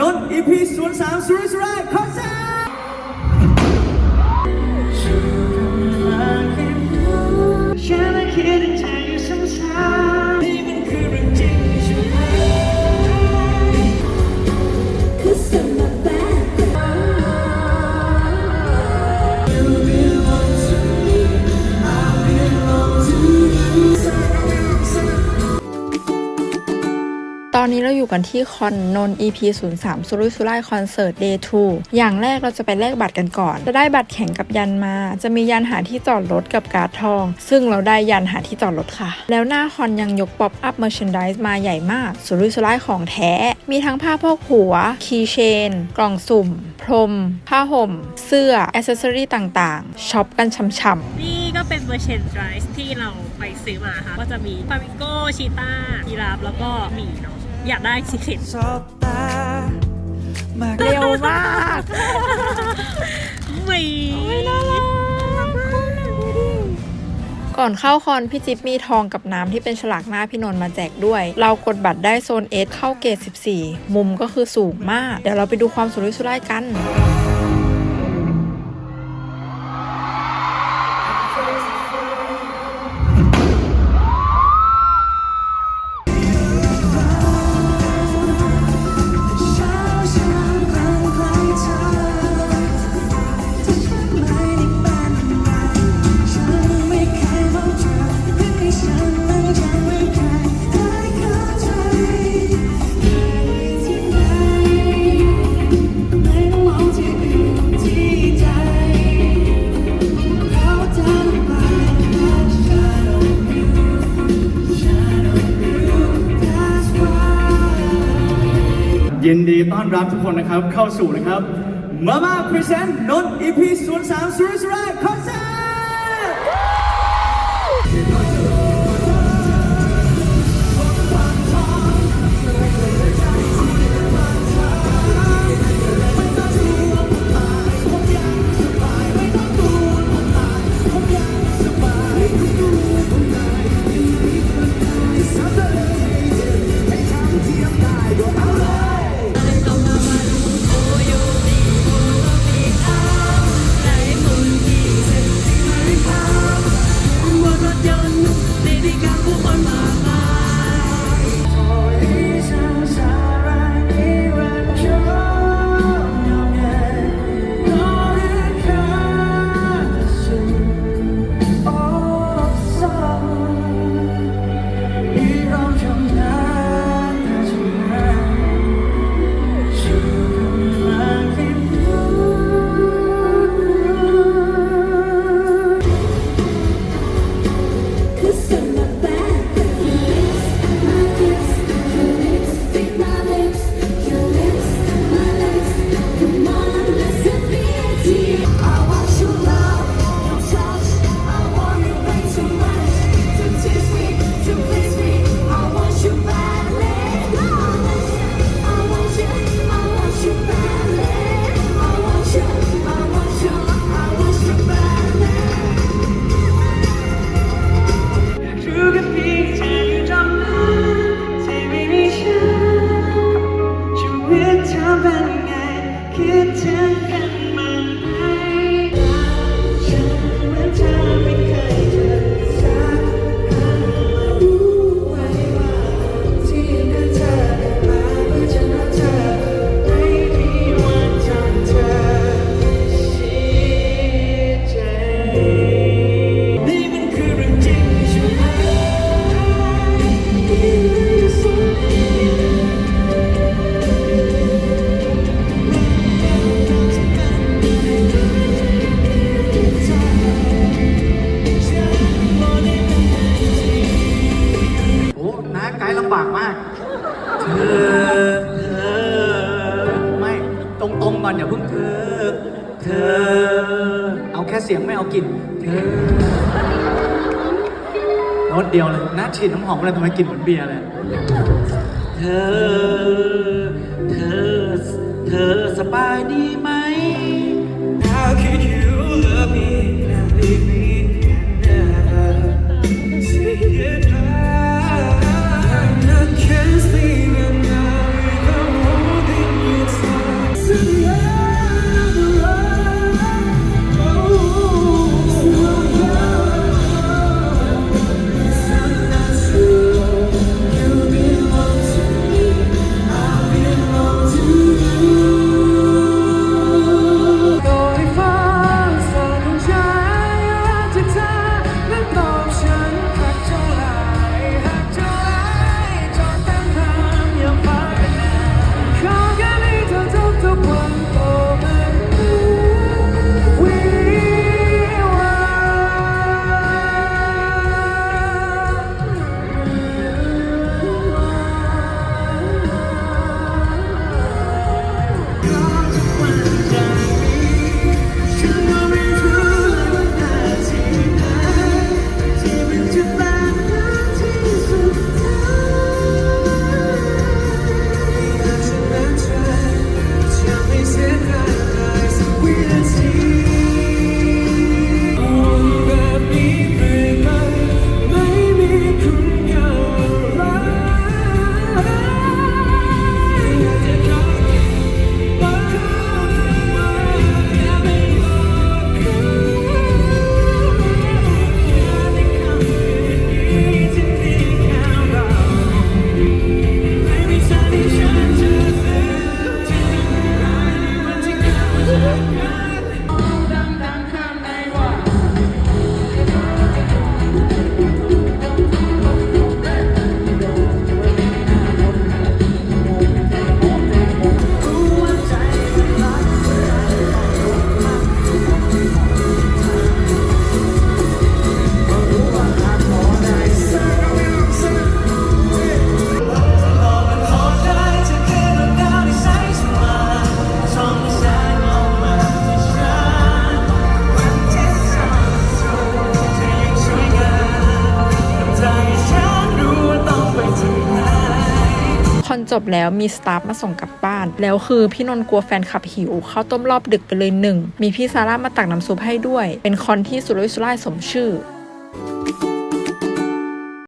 นนท์ EP 0 3สุริสุรายคอนเสิร์ต อนนี้เราอยู่กันที่คอนนน EP 0 3สุรุ่ยสุร่ายคอนเสิร์ต Day 2 อย่างแรกเราจะไปแลกบัตรกันก่อน จะได้บัตรแข่งกับยันมา จะมียันหาที่จอดรถกับการ์ดทอง ซึ่งเราได้ยันหาที่จอดรถค่ะ แล้วหน้าคอนยังยกป๊อปอัพเมอร์ชนดิสมาใหญ่มากสุรุ่ยสุร่ายของแท้ มีทั้งผ้าพกหัว คีย์เชน กล่องสุ่ม พรม ผ้าห่ม เสื้ออ c เซสซอรี่ต่างๆ ช็อปกันช่ำๆ นี่ก็เป็นเวอร์ชันไรส์ที่เราไปซื้อมาค่ะ ก็จะมีฟามิโกชีต้ายีราฟแล้วก็หมีเนาะ อยากได้สีเข็มสบตามาเร็วมากหมีก่อนเข้าคอนพี่จิ๊บมีทองกับน้ำที่เป็นฉลากหน้าพี่นนท์มาแจกด้วย เรากดบัตรได้โซน S เข้าเกต 14 มุมก็คือสูงมาก เดี๋ยวเราไปดูความสุรุ่ยสุร่ายกัน ยินดีต้อนรับทุกคนนะครับเข้าสู่นะครับมาม่าพรีเซนต์นนท์ EP 0 3สุริสุรามสุริสิร์ น้ากด์ลำบากมาก เธอ เธอ ไม่ตรงๆก่อนอย่าเพิ่งเธอ เธอ เอาแค่เสียงไม่เอากลิ่น เธอโน้ตเดียวเลยน้าฉีดน้ำหอมอะไรทำไมกลิ่นเหมือนเบียร์เลย เธอ เธอ เธอสบายดีไหม How could you love me and leave me อนจบแล้วมีสตาฟมาส่งกลับบ้าน แล้วคือพี่นนท์กลัวแฟนขับหิวข้าวต้มรอบดึกไปเลยหนึ่งมีพี่ซาร่ามาตักน้ำซุปให้ด้วย เป็นคอนที่สุรุ่ยสุร่ายสมชื่อ